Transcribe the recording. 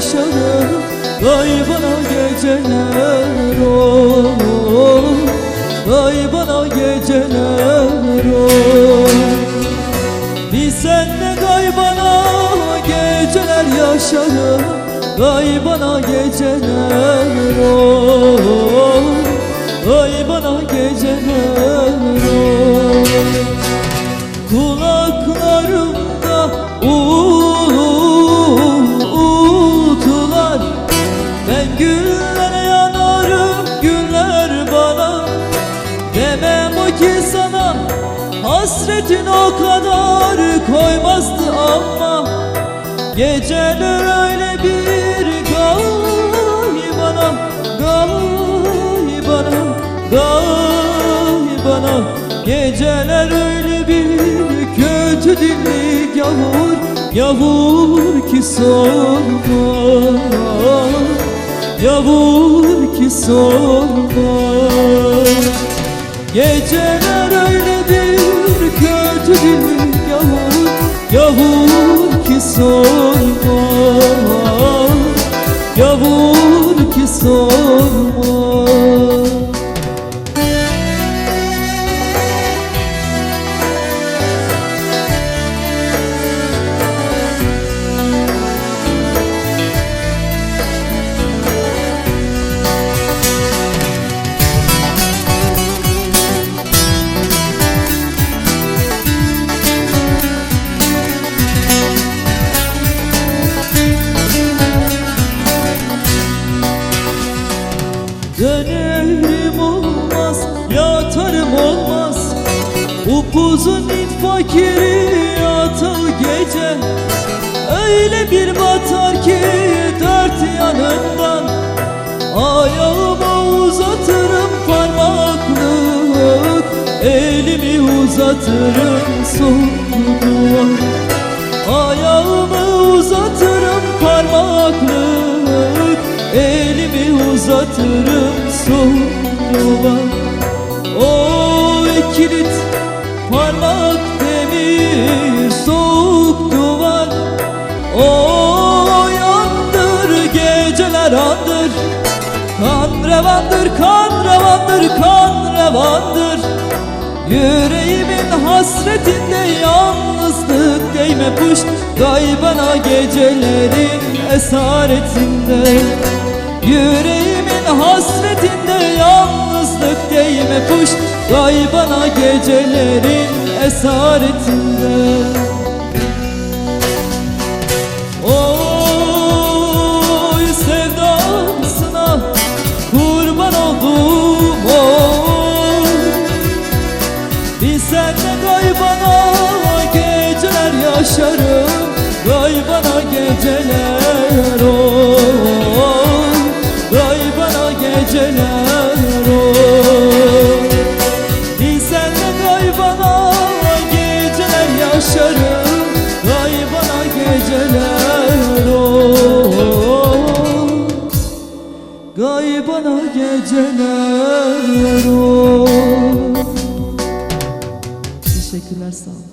Vay bana geceler oh Vay bana geceler oh Bir senle gaybana geceler yaşarım Vay bana geceler hasretin o kadar koymazdı ama Geceler öyle bir gay bana Gay bana Gay bana Geceler öyle bir kötü dilli yavur Yavur ki sorma Yavur ki sorma Geceler Yavur ki sorma Dönerim olmaz, yatarım olmaz. Upuzun fakiri yatağı gece. Öyle bir batar ki dört yanından. Ayağıma uzatırım parmaklık Elimi uzatırım soğuk Ayağımı uzatırım parmaklık Elimi uzatırım soğuğa O kilit parmak demir soğuk duvar. O yandır geceler andır. Kan revandır kan revandır kan revandır. Yüreğimin hasretinde yalnızlık değme puş Gaybana gecelerin esaretinde Yüreğimin hasretinde yalnızlık değme puş Gaybana gecelerin esaretinde geceler yaşarım Gaybana geceler oy Gaybana geceler oy Teşekkürler sağ olun.